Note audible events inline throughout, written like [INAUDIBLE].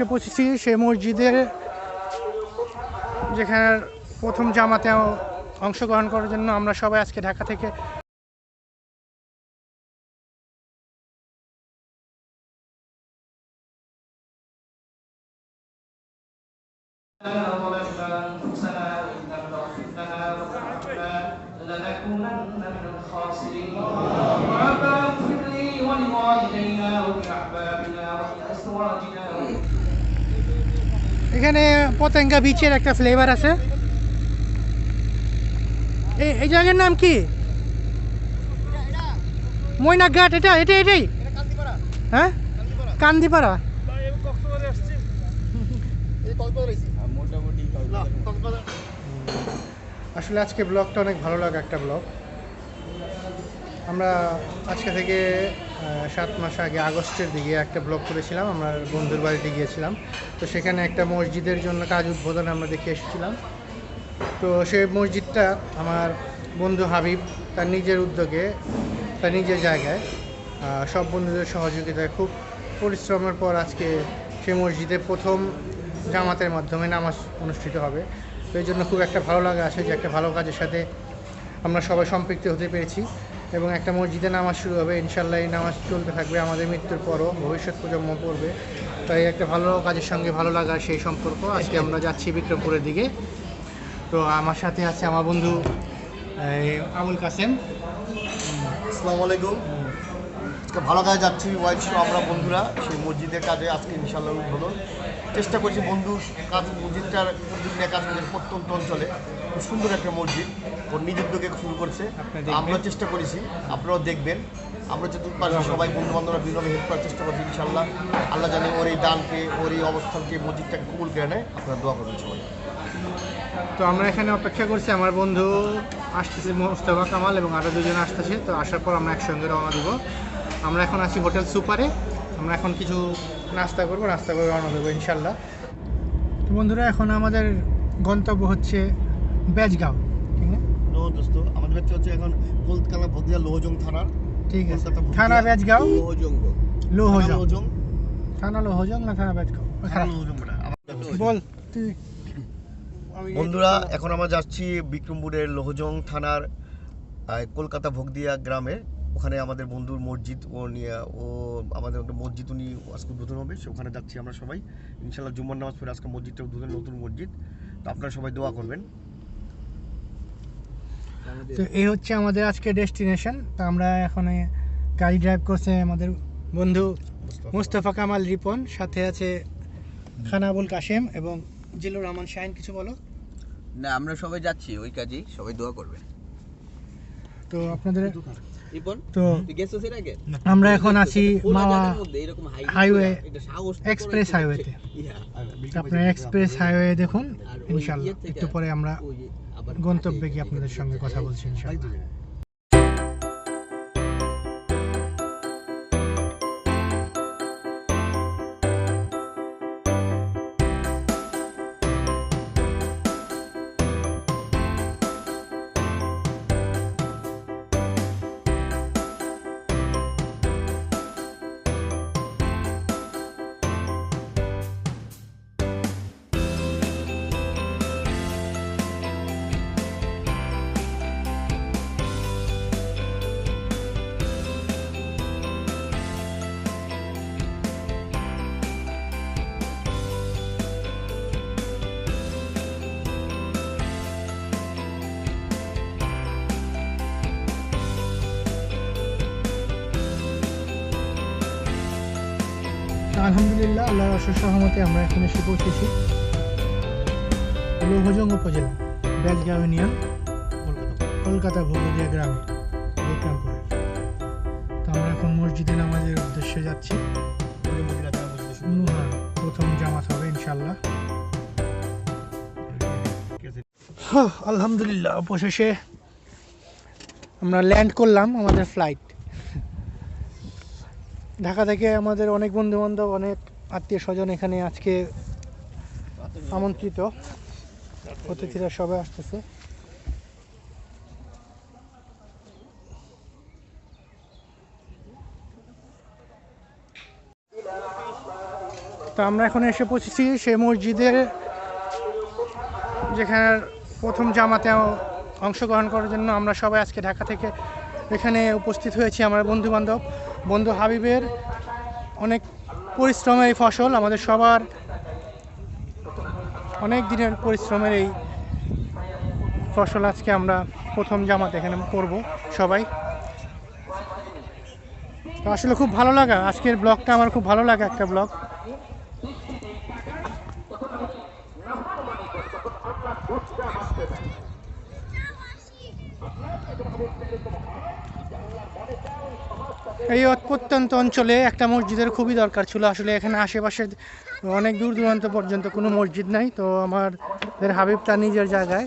এসে পৌঁছেছি সেই মসজিদের যেখানে প্রথম জামাতে অংশগ্রহণ করার জন্য আমরা সবাই আজকে ঢাকা থেকে পতেঙ্গা বিচের একটা ফ্লেভার আছে। এই জায়গার নাম কি? ময়নাঘাট, এটা এটা, এটাই? হ্যাঁ? কান্দিপাড়া। আসলে আজকে ব্লগটা অনেক ভালো লাগা একটা ব্লগ আমরা আজকে থেকে সাত মাস আগে আগস্টের দিকে একটা ব্লগ করেছিলাম, আমরা বন্ধুর বাড়িতে গিয়েছিলাম। তো সেখানে একটা মসজিদের জন্য কাজ উদ্বোধন আমরা দেখে এসেছিলাম। তো সেই মসজিদটা আমার বন্ধু হাবিব, তার নিজের উদ্যোগে, তার নিজের জায়গায় সব বন্ধুদের সহযোগিতায় খুব পরিশ্রমের পর আজকে সেই মসজিদে প্রথম জামাতের মাধ্যমে নামাজ অনুষ্ঠিত হবে। তো এই জন্য খুব একটা ভালো লাগা আছে যে একটা ভালো কাজের সাথে আমরা সবাই সম্পৃক্ত হতে পেরেছি। এবং একটা মসজিদে নামাজ শুরু হবে ইনশাল্লাহ এই নামাজ চলতে থাকবে, আমাদের মৃত্যুর পরও, ভবিষ্যৎ প্রজন্ম পড়বে। তাই একটা ভালো কাজের সঙ্গে ভালো লাগা সেই সম্পর্ক আজকে আমরা যাচ্ছি বিক্রমপুরের দিকে। তো আমার সাথে আছে আমার বন্ধু আবুল কাসেম। আসসালামু আলাইকুম। আজকে ভালো কাজে যাচ্ছি, ওয়াইফ সহ আমরা বন্ধুরা, সেই মসজিদের কাজে আজকে ইনশাল্লাহ উদ্বোধন। চেষ্টা করছি বন্ধু কাজ, মসজিদটার কাজ প্রত্যন্ত অঞ্চলে। খুব সুন্দর একটা মসজিদ। ওর নিজ উদ্যোগে শুরু করছে আমরা চেষ্টা করেছি। আপনারাও দেখবেন। আমরা চতুর্পাশে সবাই বন্ধু বান্ধবরা বিভিন্ন হেল্প করার চেষ্টা করছি ইনশাল্লাহ আল্লাহ জানে ওর এই দানকে ওর এই অবস্থানকে মসজিদটাকে কবুল করে নেয়। আপনারা দোয়া করবেন সবাই। তো আমরা এখানে অপেক্ষা করছি। আমার বন্ধু আসতেছে মোস্তফা কামাল এবং আরও দুজন আসতেছে। তো আসার পর আমরা একসঙ্গে রওনা দেবো। আমরা এখন আছি হোটেল সুপারে। আমরা এখন কিছু নাস্তা করব। নাস্তা করে রওনা দেবো ইনশাল্লাহ তো বন্ধুরা এখন আমাদের গন্তব্য হচ্ছে বেজগাঁও ঠিক না? নো দোস্ত আমাদের বাচ্চা হচ্ছে এখন কলকাতা ভদ্রিয়া লোহজং থানার ঠিক আছে। থানা বেজগাঁও লোহজং। থানা লোহজং। না থানা বেজগাঁও বল তুই। বন্ধুরা এখন আমরা যাচ্ছি বিক্রমপুরের লোহজং থানার কলকাতা ভোগদিয়া গ্রামে ওখানে আমাদের বন্ধুর মসজিদ ও নিয়ে ও আমাদের একটা মসজিদ উনি আজকে উদ্বোধন হবে সে ওখানে যাচ্ছি আমরা সবাই। ইনশাল্লাহ জুম্মার নামাজ পড়ে আজকে মসজিদটা উদ্বোধন নতুন মসজিদ। তো আপনারা সবাই দোয়া করবেন। তো এই হচ্ছে আমাদের আজকে ডেস্টিনেশন। তো আমরা এখন গাড়ি ড্রাইভ করছে আমাদের বন্ধু মুস্তফা। কামাল রিপন সাথে আছে খানাবুল কাশেম এবং জিলুর রহমান শাহিন কিছু বলো? না আমরা সবাই যাচ্ছি ওই কাজেই সবাই দোয়া করবে। তো আপনাদের তো আমরা এখন আছি মাওয়া জায়গার মধ্যে এরকম হাইওয়ে এক্সপ্রেস হাইওয়েতে। আপনার এক্সপ্রেস হাইওয়ে দেখুন ইনশাল্লাহ। একটু পরে আমরা গন্তব্যে কি গিয়ে আপনাদের সঙ্গে কথা বলছি ইনশাল্লাহ আলহামদুলিল্লাহ আল্লাহর অশেষ সহমতে আমরা এখন এসে পৌঁছেছি। লৌহজং উপজেলা বেজগাঁও ইউনিয়ন কলকাতা ভগদিয়া গ্রামে বিক্রমপুরে। তো আমরা এখন মসজিদে নামাজের উদ্দেশ্যে যাচ্ছি। প্রথম জামাত হবে ইনশাল্লাহ হ্যাঁ, আলহামদুলিল্লাহ অবশেষে আমরা ল্যান্ড করলাম আমাদের ফ্লাইট। ঢাকা থেকে আমাদের অনেক বন্ধু বান্ধব অনেক আত্মীয় স্বজন এখানে আজকে আমন্ত্রিত। অতিথিরা সবাই আসতেছে। তো আমরা এখন এসে পৌঁছেছি সেই মসজিদের, যেখানে প্রথম জামাতে অংশগ্রহণ করার জন্য আমরা সবাই আজকে ঢাকা থেকে এখানে উপস্থিত হয়েছি, আমার বন্ধু বান্ধব বন্ধু হাবিবের অনেক পরিশ্রমের এই ফসল, আমাদের সবার অনেক দিনের পরিশ্রমের এই ফসল আজকে আমরা প্রথম জামাতে এখানে করব সবাই। তো আসলে খুব ভালো লাগা, আজকের ব্লগটা আমার খুব ভালো লাগে একটা ব্লগ। এই প্রত্যন্ত অঞ্চলে একটা মসজিদের খুবই দরকার ছিল। আসলে এখানে আশেপাশে অনেক দূর দূরান্ত পর্যন্ত কোনো মসজিদ নাই। তো আমাদের হাবিব তার নিজের জায়গায়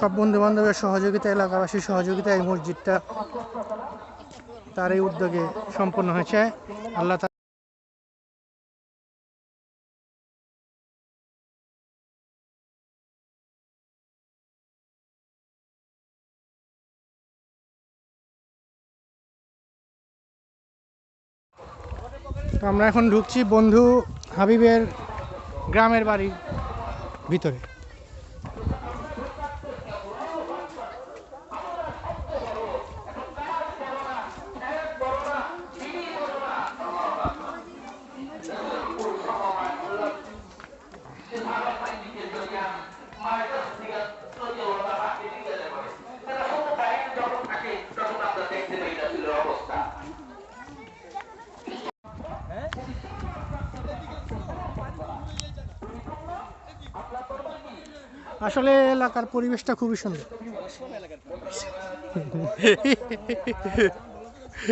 সব বন্ধুবান্ধবের সহযোগিতা, এলাকাবাসীর সহযোগিতা এই মসজিদটা তার এই উদ্যোগে সম্পন্ন হয়েছে। আল্লাহ তা- আমরা এখন ঢুকছি বন্ধু হাবিবের গ্রামের বাড়ির ভিতরে। আসলে এলাকার পরিবেশটা খুবই সুন্দর।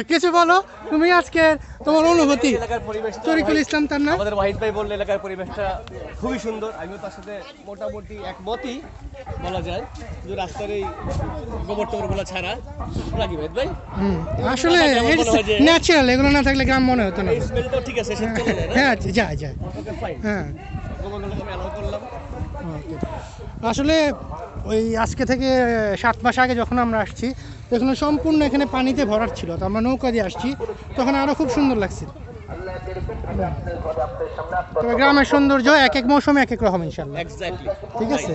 কিছু বলো তুমি আজকে তোমার অনুভূতি? তরিকুল ইসলাম তার নাম? আমাদের ওয়াহিদ ভাই বললে এলাকার পরিবেশটা খুবই সুন্দর। আমিও তার সাথে মোটামুটি একমতই বলা যায়। শুধু রাস্তার এই গোবর টোবরগুলো ছাড়া নাকি ভাই? ভাই আসলে যে- ন্যাচারাল এগুলো না থাকলে গ্রাম মনে হতো না। ঠিক আছে না? হ্যাঁ যায় যায় ওকে ফাইন হ্যাঁ। গোবরগুলো আমি অ্যালাউ করলাম। আসলে ওই আজকে থেকে সাত মাস আগে যখন আমরা আসছি তখন সম্পূর্ণ এখানে পানিতে ভরাট ছিল। তো আমরা নৌকা দিয়ে আসছি তখন আরও খুব সুন্দর লাগছিল তবে গ্রামের সৌন্দর্য এক এক মৌসুমে এক এক রকম ইনশাল্লাহ ঠিক আছে।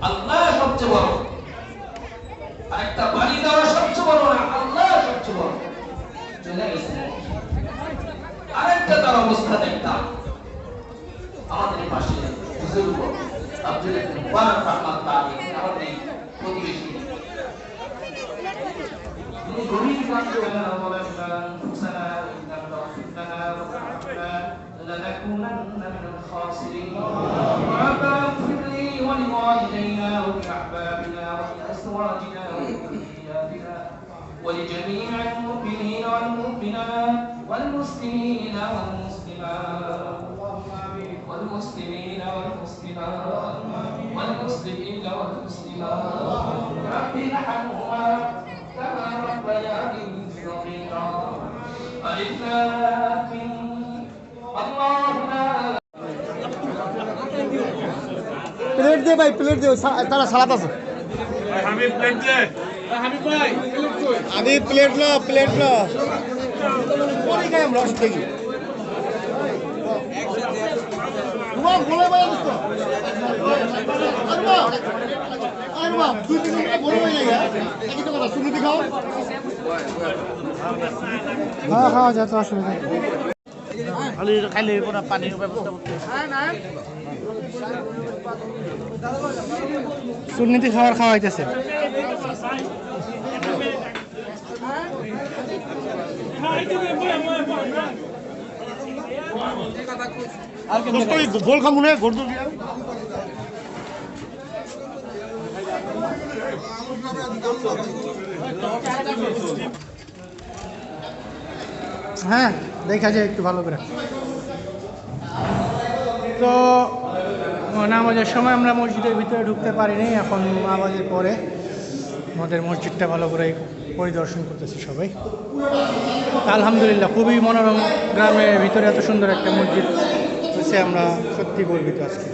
আল্লাহ সবচেয়ে বড়। আরেকটা বাড়ি। দেওয়া সবচেয়ে বড় والمسلمين والمسلمات والمسلمين والمسلمات رب ارحمهما كما ربياني صغيرا ألف لام ميم. الله لا প্লেট দে ভাই প্লেট দে তারা সালাদ আছে আমি প্লেট ল প্লেট ল পরে খাই আমরা ওষুধ দেখি হ্যাঁ খাওয়া যায় তো অসুবিধা। খালি খাইলে কোনো পানির ব্যবস্থা করতে সুন্নিতি খাবার খাওয়াইতেছে। হ্যাঁ দেখা যায় একটু ভালো করে। তো নামাজের সময় আমরা মসজিদের ভিতরে ঢুকতে পারিনি এখন নামাজের পরে আমাদের মসজিদটা ভালো করে পরিদর্শন করতেছে সবাই। আলহামদুলিল্লাহ খুবই মনোরম গ্রামের ভিতরে এত সুন্দর একটা মসজিদ। হচ্ছে আমরা সত্যি গর্বিত আজকে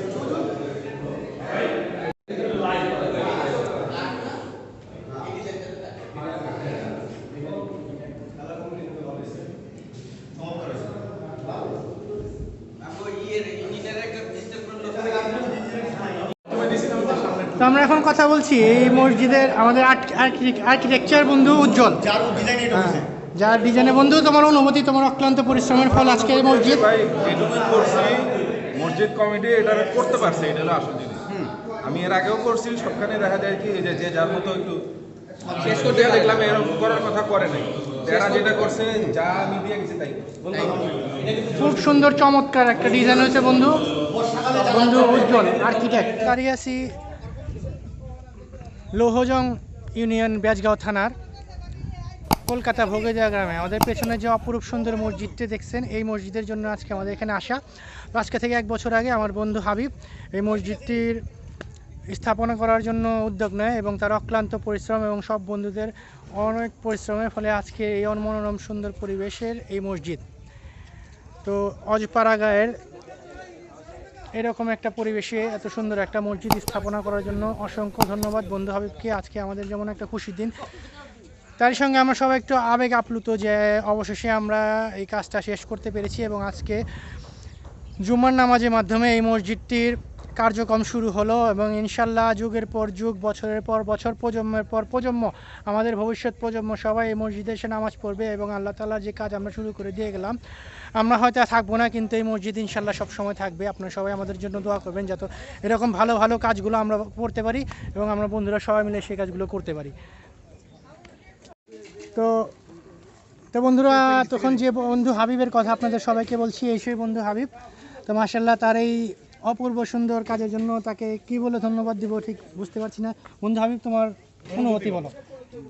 তো আমরা এখন কথা বলছি এই মসজিদের আমাদের আর্কিটেকচার বন্ধু উজ্জ্বল। যার ডিজাইনে বন্ধু তোমার অনুমতি তোমার অক্লান্ত পরিশ্রমের ফল আজকে এই মসজিদ। ভাই করছি মসজিদ কমিটি এটা করতে পারছে এটা হলো আসল জিনিস। আমি এর আগেও করছি সবখানে দেখা যায় কি যে যে যার মতো একটু শেষ করতে দেখলাম এরকম করার কথা করে নাই। খুব সুন্দর চমৎকার একটা ডিজাইন হয়েছে বন্ধু। বন্ধু উজ্জ্বল আর্কিটেক্ট দাঁড়িয়ে আছি লৌহজং ইউনিয়ন ব্যাজগাঁও থানার। কলকাতা ভোগেজা গ্রামে। আমাদের পেছনে যে অপরূপ সুন্দর মসজিদটি দেখছেন, এই মসজিদের জন্য আজকে আমাদের এখানে আসা। আজকে থেকে এক বছর আগে আমার বন্ধু হাবিব এই মসজিদটির স্থাপনা করার জন্য উদ্যোগ নেয় এবং তার অক্লান্ত পরিশ্রম এবং সব বন্ধুদের অনেক পরিশ্রমের ফলে আজকে এই অনমনোরম সুন্দর পরিবেশের এই মসজিদ। তো অজপাড়া গায়ের এরকম একটা পরিবেশে এত সুন্দর একটা মসজিদ স্থাপনা করার জন্য অসংখ্য ধন্যবাদ বন্ধু হাবিবকে। আজকে আমাদের যেমন একটা খুশির দিন তারই সঙ্গে আমরা সবাই একটু আবেগ আপ্লুত যে অবশেষে আমরা এই কাজটা শেষ করতে পেরেছি এবং আজকে জুমার নামাজের মাধ্যমে এই মসজিদটির কার্যক্রম শুরু হলো এবং ইনশাল্লাহ যুগের পর যুগ, বছরের পর বছর, প্রজন্মের পর প্রজন্ম, আমাদের ভবিষ্যৎ প্রজন্ম সবাই এই মসজিদে এসে নামাজ পড়বে এবং আল্লাহ তালার যে কাজ আমরা শুরু করে দিয়ে গেলাম, আমরা হয়তো থাকব না, কিন্তু এই মসজিদ ইনশাল্লাহ সব সময় থাকবে। আপনারা সবাই আমাদের জন্য দোয়া করবেন যাতে এরকম ভালো ভালো কাজগুলো আমরা করতে পারি এবং আমরা বন্ধুরা সবাই মিলে সেই কাজগুলো করতে পারি। তো তো বন্ধুরা তখন যে বন্ধু হাবিবের কথা আপনাদের সবাইকে বলছি এই সেই বন্ধু হাবিব। তো মার্শাল্লাহ তার এই অপূর্ব সুন্দর কাজের জন্য তাকে কি বলে ধন্যবাদ দিব ঠিক বুঝতে পারছি না। বন্ধু হাবিব তোমার অনুমতি বলো।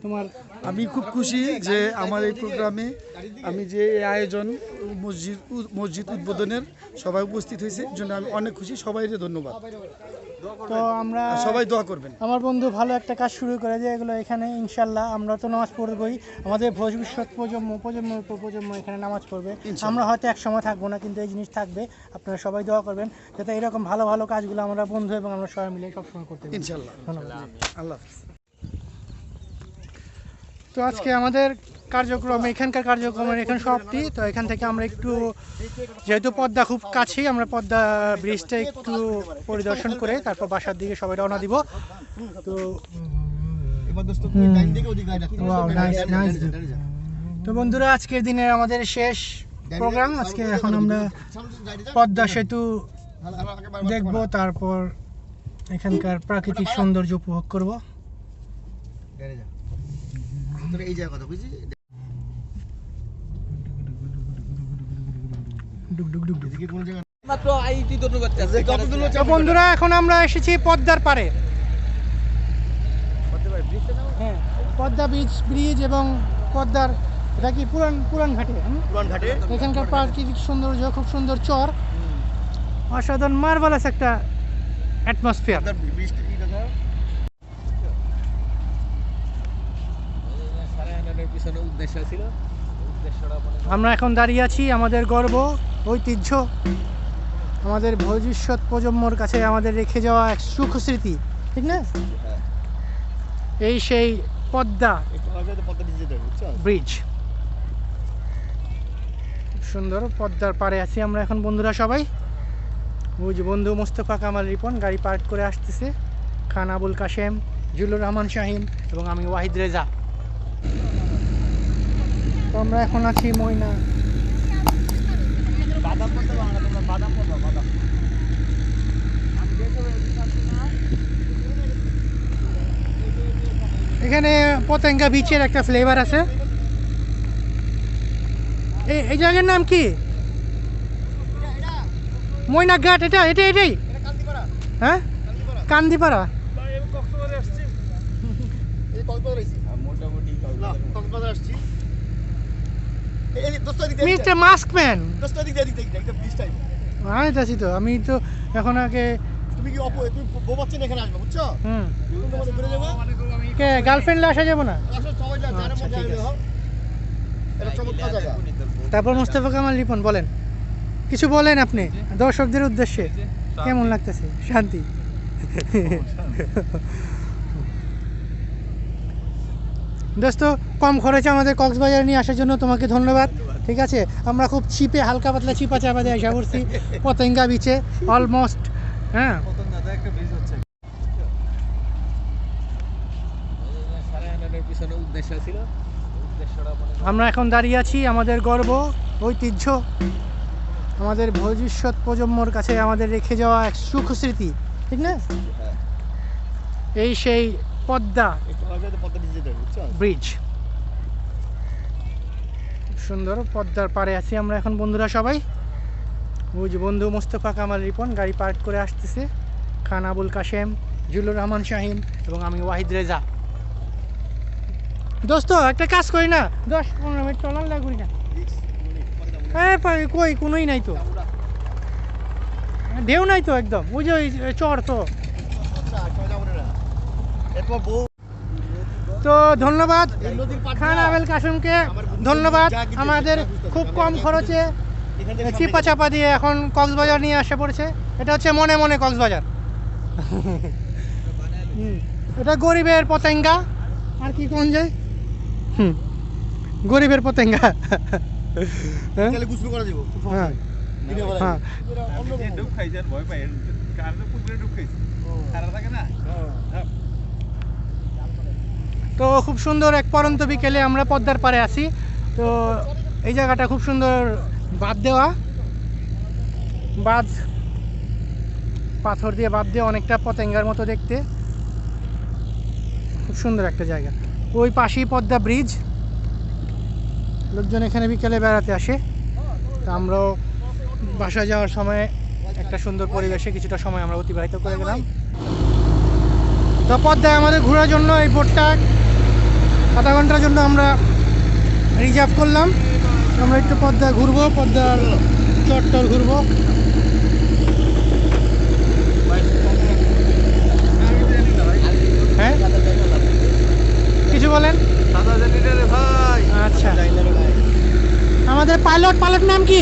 তোমার আমি খুব খুশি যে আমার এই প্রোগ্রামে আমি যে এই আয়োজন মসজিদ মসজিদ উদ্বোধনের সবাই উপস্থিত হয়েছে জন্য আমি অনেক খুশি সবাইকে ধন্যবাদ। তো আমরা সবাই দোয়া করবেন। আমার বন্ধু ভালো একটা কাজ শুরু করে যে এগুলো এখানে ইনশাল্লাহ আমরা তো নামাজ পড়বই। আমাদের ভবিষ্যৎ প্রজন্ম প্রজন্ম প্রজন্ম এখানে নামাজ পড়বে। আমরা হয়তো এক সময় থাকব না কিন্তু এই জিনিস থাকবে। আপনারা সবাই দোয়া করবেন যাতে এরকম ভালো ভালো কাজগুলো আমরা বন্ধু এবং আমরা সবাই মিলে সবসময় করতে ইনশাল্লাহ ধন্যবাদ। আল্লাহ হাফিজ। তো আজকে আমাদের কার্যক্রম এখানকার কার্যক্রমের এখানে সমাপ্তি। তো এখান থেকে আমরা একটু যেহেতু পদ্মা খুব কাছেই আমরা পদ্মা ব্রিজটা একটু পরিদর্শন করে তারপর বাসার দিকে সবাই রওনা দিব। তো. তো বন্ধুরা আজকের দিনের আমাদের শেষ প্রোগ্রাম। আজকে এখন আমরা পদ্মা সেতু দেখব তারপর এখানকার প্রাকৃতিক সৌন্দর্য উপভোগ করব। এই জায়গা কথা তো বন্ধুরা এখন আমরা এসেছি পদ্মার পারে হ্যাঁ পদ্মা ব্রিজ ব্রিজ এবং পদ্মার এটা কি পুরান পুরান ঘাটে? পুরান ঘাটে। এখানকার প্রাকৃতিক সৌন্দর্য খুব সুন্দর চর। অসাধারণ মার্ভালাস একটা অ্যাটমসফিয়ার আপনার বৃষ্টি কি দেখা পিছনে উদ্দেশ্য ছিল? আমরা এখন দাঁড়িয়ে আছি আমাদের গর্ব ঐতিহ্য আমাদের ভবিষ্যৎ প্রজন্মর কাছে আমাদের রেখে যাওয়া এক সুখ স্মৃতি ঠিক না? এই সেই পদ্মা ব্রিজ। খুব সুন্দর পদ্মার পাড়ে আছি আমরা এখন বন্ধুরা সবাই। ওই যে বন্ধু মোস্তফা কামাল রিপন গাড়ি পার্ক করে আসতেছে। খান আবুল কাশেম জুলুর রহমান শাহিন এবং আমি ওয়াহিদ রেজা। তো আমরা এখন আছি ময়না। বাদাম বাদাম এখানে পতেঙ্গা বিচের একটা ফ্লেভার আছে। এই এই জায়গার নাম কি? ময়না ঘাট এটা এটা এটাই? হ্যাঁ? কান্দিপাড়া। মোটামুটি কক্সবাজার আসছি এই এই দোস্ত দিক মিস্টার মাস্কম্যান। আমি আছি তো আমি তো এখন আগে তুমি কি অপো তুমি বোবাচ্ছেন এখানে আসবে বুঝছ? হুম। তুমি তোমাদের ঘুরে যাব? কে গার্লফ্রেন্ডে আসা যাব না? আসলে সবাই যা যারা আচ্ছা, জায়গা। তারপর মোস্তফা কামাল রিপন বলেন। কিছু বলেন আপনি দর্শকদের উদ্দেশ্যে। কেমন লাগতেছে? শান্তি। [LAUGHS] দোস্ত কম খরচে আমাদের কক্সবাজার নিয়ে আসার জন্য তোমাকে ধন্যবাদ। ঠিক আছে? আমরা খুব চিপে হালকা পাতলা চিপা চাপা দিয়ে আসা করছি। পতেঙ্গা বিচে অলমোস্ট হ্যাঁ? আমরা এখন দাঁড়িয়ে আছি আমাদের গর্ব ঐতিহ্য আমাদের ভবিষ্যৎ প্রজন্মর কাছে আমাদের রেখে যাওয়া এক সুখ স্মৃতি। ঠিক না? এই সেই পদ্মা ব্রিজে সুন্দর পদ্মার পাড়ে আছি আমরা এখন বন্ধুরা সবাই ওই যে বন্ধু মোস্তফা কামাল রিপন গাড়ি পার্ক করে আসতেছে খান আবুল কাশেম জুলুর রহমান শাহিন এবং আমি ওয়াহিদ রেজা দোস্ত একটা কাজ করি না দশ পনেরো মিনিট চলান লাগুরি না হ্যাঁ কই কোনোই নাই তো ঢেউ নাই তো একদম ওই যে ওই চর তো আচ্ছা সবাই যাব না এরপর বউ। তো ধন্যবাদ খান আবেল কাসেমকে। ধন্যবাদ আমাদের খুব কম খরচে চিপা চাপা দিয়ে এখন কক্সবাজার নিয়ে আসে পড়েছে। এটা হচ্ছে মনে মনে কক্সবাজার। এটা গরিবের পতেঙ্গা। আর কি কোন যায় হুম গরিবের পতেঙ্গা। হ্যাঁ? হ্যাঁ। দিনে বেলা ডুব খাইছে ভয় পাই ডুব খাইছে। থাকে না? তো খুব সুন্দর এক পরন্ত বিকেলে আমরা পদ্মার পাড়ে আছি। তো এই জায়গাটা খুব সুন্দর বাদ দেওয়া। বাঁধ, পাথর দিয়ে বাদ দিয়ে অনেকটা পতেঙ্গার মতো দেখতে। খুব সুন্দর একটা জায়গা। ওই পাশেই পদ্মা ব্রিজ। লোকজন এখানে বিকেলে বেড়াতে আসে। তো আমরাও বাসায় যাওয়ার সময় একটা সুন্দর পরিবেশে কিছুটা সময় আমরা অতিবাহিত করে গেলাম। তো পদ্মায় আমাদের ঘোরার জন্য এই বোটটা আধা ঘণ্টার জন্য আমরা রিজার্ভ করলাম। আমরা একটু পদ্মা ঘুরবো, পদ্মার চট্টর ঘুরবো। হ্যাঁ? কিছু বলেন? আচ্ছা। আমাদের পাইলট পাইলট নাম কি?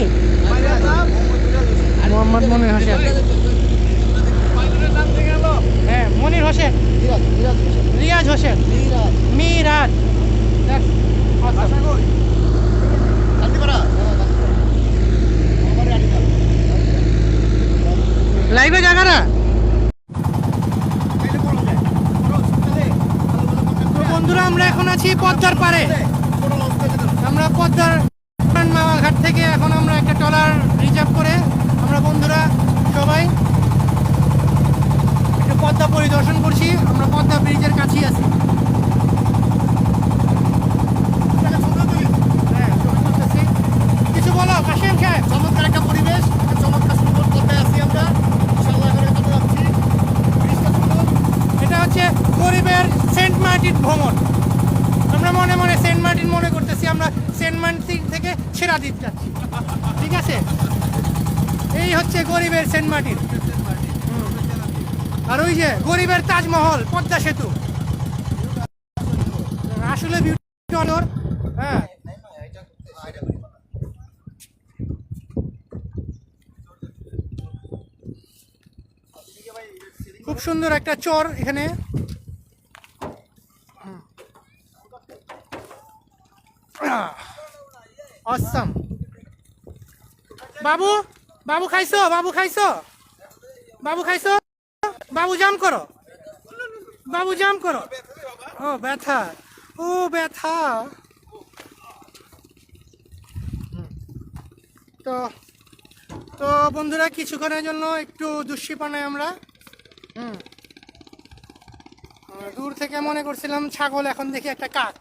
মোহাম্মদ মনির হোসেন। হ্যাঁ মনির হোসেন। রিয়াজ হোসেন। মিরাজ। awesome. লাইভে জায়গা না বন্ধুরা আমরা এখন আছি পদ্মার পাড়ে। আমরা পদ্মার মামা ঘাট থেকে এখন আমরা একটা ট্রলার রিজার্ভ করে আমরা বন্ধুরা সবাই পদ্মা পরিদর্শন করছি, আমরা পদ্মা ব্রিজের কাছেই আছি। হ্যাঁ। কিছু বলো একটা পরিবেশ সুন্দর আমরা। হচ্ছে গরিবের সেন্ট মার্টিন ভ্রমণ। আমরা মনে মনে সেন্ট মার্টিন মনে করতেছি, আমরা সেন্ট থেকে ঠিক আছে? এই হচ্ছে গরিবের সেন্ট মার্টিন। আর ওই যে গরিবের তাজমহল, পদ্মা সেতু। আসলে হ্যাঁ। খুব সুন্দর একটা চর এখানে। অসম বাবু বাবু খাইছো? বাবু খাইছো? বাবু খাইছো? বাবু জাম করো। বাবু জাম করো। ও ব্যথা। ও ব্যথা। তো তো বন্ধুরা কিছুক্ষণের জন্য একটু দুশ্চিপানায় আমরা। হুম। দূর থেকে মনে করছিলাম ছাগল এখন দেখি একটা কাক।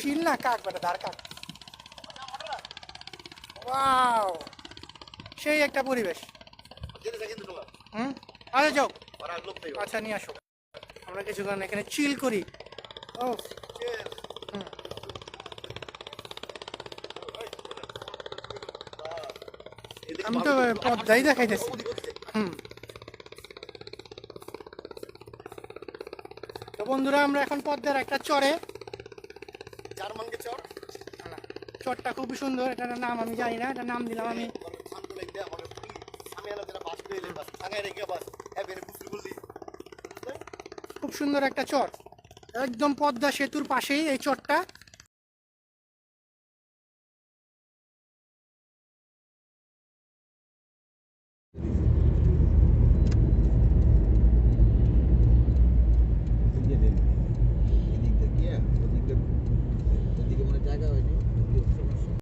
চিল না কাক বেটা ধার কাক। ওয়াও! সেই একটা পরিবেশ। হুম? আরে যাও। আচ্ছা নিয়ে আসো। আমরা কিছুক্ষণ এখানে চিল করি। ও। আমি তো পদ্মাই দেখাইতেছি। হুম। তো বন্ধুরা আমরা এখন পদ্মার একটা চরে। জার্মানকে চর। চরটা খুবই সুন্দর। এটার নাম আমি জানি না। এটার নাম দিলাম আমি। খুব সুন্দর একটা চর। একদম পদ্মা সেতুর পাশেই এই চরটা।